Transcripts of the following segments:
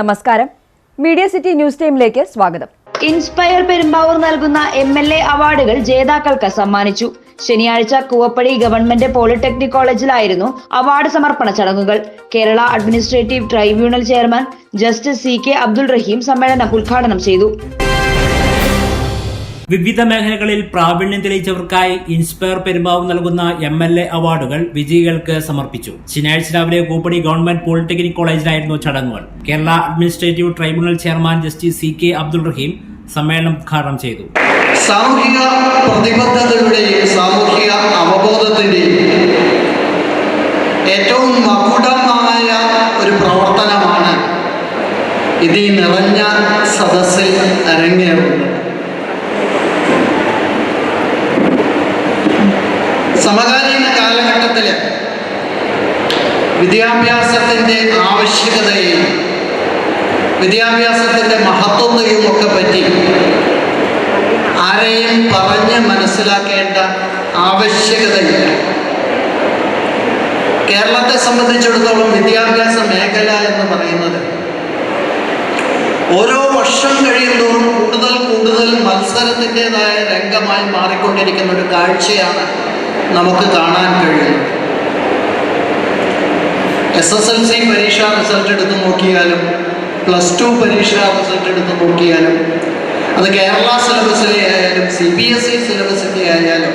നമസ്കാരം. Media city news ടൈമിലേക്ക് സ്വാഗതം. ഇൻസ്പയർ പെരുമ്പാവൂർ നൽകുന്ന എം എൽ എ അവാർഡുകൾ ജേതാക്കൾക്ക് സമ്മാനിച്ചു. ശനിയാഴ്ച കൂവപ്പടി ഗവൺമെന്റ് പോളിടെക്നിക് കോളേജിലായിരുന്നു അവാർഡ് സമർപ്പണ ചടങ്ങുകൾ. Kerala administrative tribunal chairman justice C K Abdul Rahim സമ്മേളനം ഉദ്ഘാടനം ചെയ്തു. വിവിധ മേഖലകളിൽ പ്രാവീണ്യം തെളിയിച്ചവർക്കായി ഇൻസ്പയർ പെരുമ്പാവൂർ നൽകുന്ന എം എൽ എ അവാർഡുകൾ വിജയികൾക്ക് സമർപ്പിച്ചു. ശനിയാഴ്ച രാവിലെ കൂപ്പടി ഗവൺമെന്റ് പോളിടെക്നിക് കോളേജിലായിരുന്നു ചടങ്ങുകൾ. Kerala administrative tribunal chairman justice C K Abdul Rahim സമ്മേളനം ഉദ്ഘാടനം ചെയ്തു. സാമൂഹിക പ്രതിബദ്ധതയുടെയും സാമൂഹിക അവബോധത്തിന്റെയും ഏറ്റവും മകുടമായ ഒരു പ്രവർത്തനമാണ് ഇത് നിറഞ്ഞ സദസ്സിൽ വിദ്യാഭ്യാസത്തിന്റെ ആവശ്യകതയെയും വിദ്യാഭ്യാസത്തിന്റെ മഹത്വത്തെയും ഒക്കെ പറ്റി ആരെയും പറഞ്ഞ് മനസ്സിലാക്കേണ്ട ആവശ്യകതയില്ല. കേരളത്തെ സംബന്ധിച്ചിടത്തോളം വിദ്യാഭ്യാസ മേഖല എന്ന് പറയുന്നത് ഓരോ വർഷം കഴിയുന്തോറും കൂടുതൽ കൂടുതൽ മത്സരത്തിന്റെതായ രംഗമായി മാറിക്കൊണ്ടിരിക്കുന്ന ഒരു കാഴ്ചയാണ് നമുക്ക് കാണാൻ കഴിയുന്നത്. എസ് എസ് എൽ സി പരീക്ഷാ റിസൾട്ട് എടുത്ത് നോക്കിയാലും പ്ലസ് ടു പരീക്ഷാ റിസൾട്ട് എടുത്ത് നോക്കിയാലും അത് കേരള സിലബസിലെ ആയാലും സി ബി എസ് ഇ സിലബസിന്റെ ആയാലും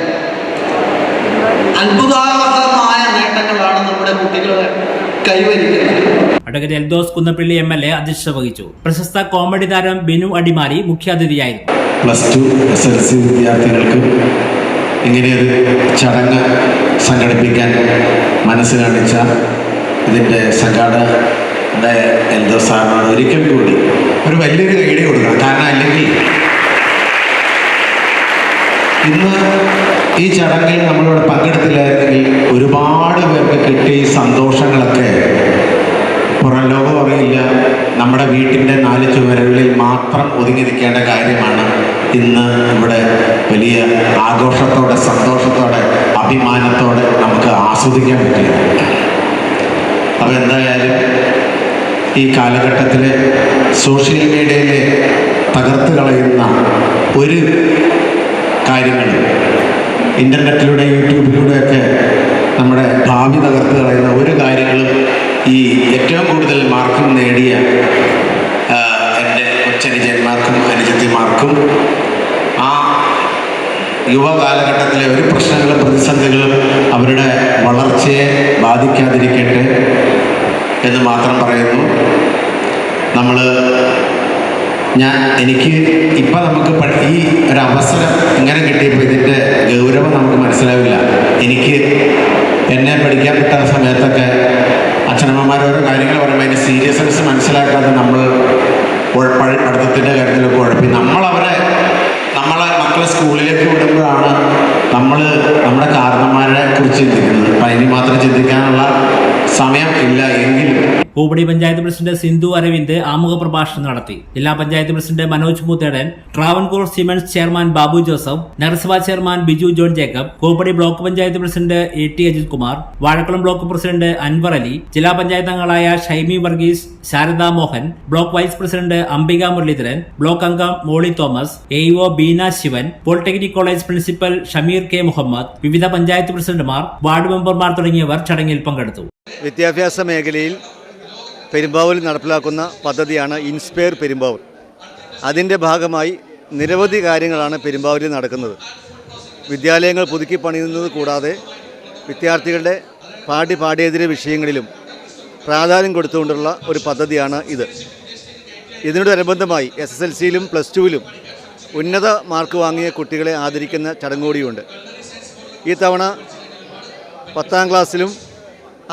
അത്ഭുതാവഹമായ നേട്ടങ്ങളാണ് നമ്മുടെ കുട്ടികൾ കൈവരിക്കുന്നത്. Advocate Eldhose Kunnappilly M L A അധ്യക്ഷത വഹിച്ചു. പ്രശസ്ത കോമഡി താരം Binu Adimali മുഖ്യാതിഥിയായിരുന്നു. Plus two S L C വിദ്യാർത്ഥികൾക്ക് ഇങ്ങനെയൊരു ചടങ്ങ് സംഘടിപ്പിക്കാൻ മനസ്സ് കാണിച്ച ഇതിന്റെ സംഘാടകന്റെ എന്തോ സാറിനാണ് ഒരിക്കൽ കൂടി ഒരു വലിയൊരു കൈഡി കൊടുക്കണം. കാരണം അല്ലെങ്കിൽ ഇന്ന് ഈ ചടങ്ങിൽ നമ്മളിവിടെ പങ്കെടുത്തില്ലായിരുന്നെങ്കിൽ ഒരുപാട് പേർക്ക് കിട്ടിയ സന്തോഷങ്ങളൊക്കെ പുറം ലോകം അറിയില്ല. നമ്മുടെ വീട്ടിന്റെ നാല് ചുവരുകളിൽ മാത്രം ഒതുങ്ങി നിൽക്കേണ്ട കാര്യമാണ് ഇന്ന് ഇവിടെ വലിയ ആഘോഷത്തോടെ സന്തോഷത്തോടെ അഭിമാനത്തോടെ നമുക്ക് ആസ്വദിക്കാൻ പറ്റിയത്. അപ്പോൾ എന്തായാലും ഈ കാലഘട്ടത്തിൽ സോഷ്യൽ മീഡിയയിലെ തകർത്ത് കളയുന്ന ഒരു കാര്യങ്ങൾ. ഇന്റർനെറ്റിലൂടെ യൂട്യൂബിലൂടെയൊക്കെ നമ്മുടെ ഭാവി തകർത്ത് കളയുന്ന ഒരു കാര്യങ്ങളും ഈ ഏറ്റവും കൂടുതൽ മാർക്കും നേടിയ ആ, എന്റെ കൊച്ചനുജന്മാർക്കും അനുജത്തിമാർക്കും ആ യുവകാലഘട്ടത്തിലെ ഒരു പ്രശ്നങ്ങളും പ്രതിസന്ധികളും അവരുടെ വളർച്ചയെ ബാധിക്കാതിരിക്കട്ടെ എന്ന് മാത്രം പറയുന്നു നമ്മൾ ഞാൻ എനിക്ക് ഇപ്പം നമുക്ക് ഈ ഒരു അവസരം ഇങ്ങനെ കിട്ടിയപ്പോൾ ഇതിന്റെ ഗൗരവം നമുക്ക് മനസ്സിലാവില്ല. എനിക്ക് എന്നെ പഠിക്കാൻ പറ്റാത്ത സമയത്തൊക്കെ അച്ഛനമ്മമാർ ഓരോ കാര്യങ്ങൾ പറയുമ്പോൾ അതിന്റെ സീരിയസ്നെസ് മനസ്സിലാക്കാതെ നമ്മൾ പഠിത്തത്തിന്റെ കാര്യത്തിലൊക്കെ ഉഴപ്പി. നമ്മളവരെ നമ്മളെ മക്കളെ സ്കൂളിലേക്ക് വിടുമ്പോഴാണ് നമ്മൾ നമ്മുടെ കാരണന്മാരെ കുറിച്ച് ചിന്തിക്കുന്നത്. അപ്പം അതിന് മാത്രം ചിന്തിക്കാനുള്ള സമയം ഇല്ല എങ്കിലും കൂപ്പടി പഞ്ചായത്ത് പ്രസിഡന്റ് സിന്ധു അരവിന്ദ് ആമുഖ പ്രഭാഷണം നടത്തി. ജില്ലാ panchayat president Manoj Moothedan Travancore cements chairman Babu Joseph നഗരസഭാ chairman Biju John Jacob Kooppady block panchayat president A T Ajith Kumar Vazhakulam block president Anwar Ali ജില്ലാ പഞ്ചായത്ത് അംഗങ്ങളായ Shaimy Varghese Sharada Mohan block vice president Ambika Muraleedharan block അംഗം Molly Thomas A O Beena Shivan polytechnic college principal Shameer K Muhammad വിവിധ പഞ്ചായത്ത് പ്രസിഡന്റുമാർ ward മെമ്പർമാർ തുടങ്ങിയവർ ചടങ്ങിൽ പങ്കെടുത്തു. വിദ്യാഭ്യാസ മേഖലയിൽ പെരുമ്പാവൂരിൽ നടപ്പിലാക്കുന്ന പദ്ധതിയാണ് ഇൻസ്പയർ പെരുമ്പാവൂർ അതിന്റെ ഭാഗമായി നിരവധി കാര്യങ്ങളാണ് പെരുമ്പാവൂരിൽ നടക്കുന്നത്. വിദ്യാലയങ്ങൾ പുതുക്കി പണിയുന്നത് കൂടാതെ വിദ്യാർത്ഥികളുടെ പാഠ്യ പാഠ്യേതര വിഷയങ്ങളിലും പ്രാധാന്യം കൊടുത്തുകൊണ്ടുള്ള ഒരു പദ്ധതിയാണ് ഇത്. ഇതിനോടനുബന്ധമായി എസ് എസ് എൽ സിയിലും പ്ലസ് ടുവിലും ഉന്നത മാർക്ക് വാങ്ങിയ കുട്ടികളെ ആദരിക്കുന്ന ചടങ്ങുകൂടിയുണ്ട് ഈ തവണ പത്താം ക്ലാസ്സിലും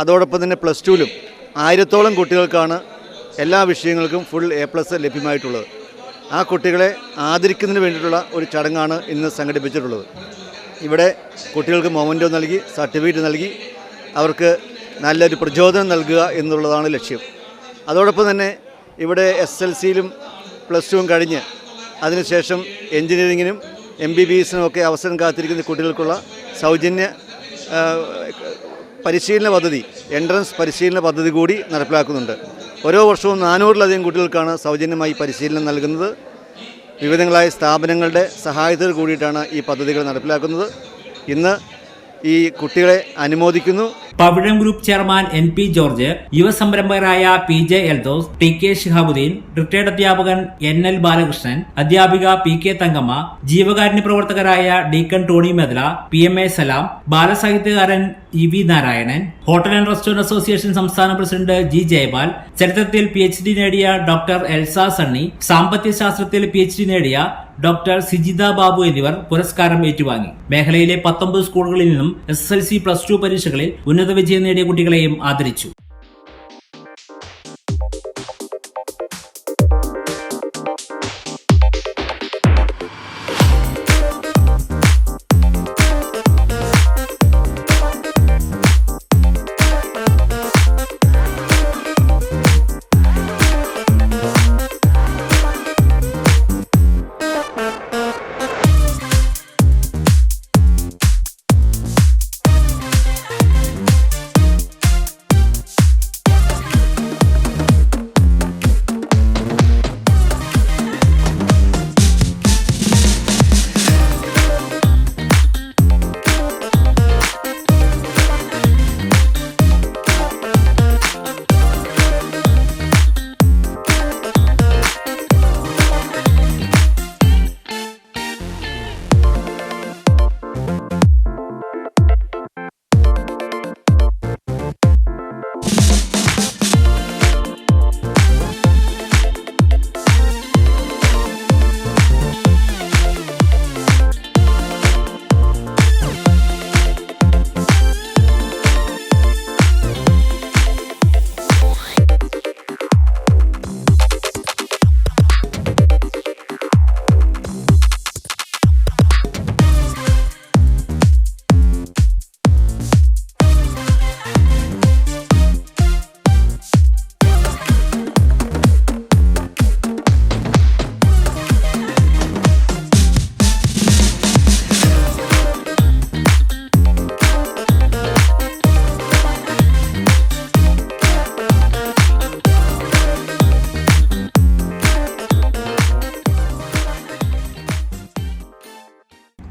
അതോടൊപ്പം തന്നെ പ്ലസ് ടുവിലും ആയിരത്തോളം കുട്ടികൾക്കാണ് എല്ലാ വിഷയങ്ങൾക്കും ഫുൾ എ പ്ലസ് ലഭ്യമായിട്ടുള്ളത്. ആ കുട്ടികളെ ആദരിക്കുന്നതിന് വേണ്ടിയിട്ടുള്ള ഒരു ചടങ്ങാണ് ഇന്ന് സംഘടിപ്പിച്ചിട്ടുള്ളത്. ഇവിടെ കുട്ടികൾക്ക് മൊമെന്റോ നൽകി സർട്ടിഫിക്കറ്റ് നൽകി അവർക്ക് നല്ലൊരു പ്രചോദനം നൽകുക എന്നുള്ളതാണ് ലക്ഷ്യം. അതോടൊപ്പം തന്നെ ഇവിടെ എസ് എൽ സിയിലും പ്ലസ് ടുവും കഴിഞ്ഞ് അതിനുശേഷം എൻജിനീയറിങ്ങിനും എം ബി ബി എസിനും ഒക്കെ അവസരം കാത്തിരിക്കുന്ന കുട്ടികൾക്കുള്ള സൗജന്യ പരിശീലന പദ്ധതി എൻട്രൻസ് പരിശീലന പദ്ധതി കൂടി നടപ്പിലാക്കുന്നുണ്ട്. ഓരോ വർഷവും നാനൂറിലധികം കുട്ടികൾക്കാണ് സൗജന്യമായി പരിശീലനം നൽകുന്നത്. വിവിധങ്ങളായ സ്ഥാപനങ്ങളുടെ സഹായത്തോട് കൂടിയിട്ടാണ് ഈ പദ്ധതികൾ നടപ്പിലാക്കുന്നത്. ഇന്ന് ഈ കുട്ടികളെ അനുമോദിക്കുന്നു. Pavizham group chairman N P George യുവ സംരംഭകരായ P J Eldhose T K Shihabuddin retired അധ്യാപകൻ എൻ എൽ ബാലകൃഷ്ണൻ അധ്യാപിക പി കെ തങ്കമ്മ ജീവകാരുണ്യ പ്രവർത്തകരായ deacon Tony Medla P M A Salam ബാലസാഹിത്യകാരൻ E V Narayanan hotel and restaurant association സംസ്ഥാന president G Jayapal ചരിത്രത്തിൽ P H D നേടിയ doctor Elsa Sunny സാമ്പത്തിക ശാസ്ത്രത്തിൽ P H D നേടിയ ഡോക്ടർ സിജിത ബാബു എന്നിവർ പുരസ്കാരം ഏറ്റുവാങ്ങി. മേഖലയിലെ പത്തൊമ്പത് സ്കൂളുകളിൽ നിന്നും S S L C plus two പരീക്ഷകളിൽ ഉന്നത വിജയം നേടിയ കുട്ടികളെയും ആദരിച്ചു.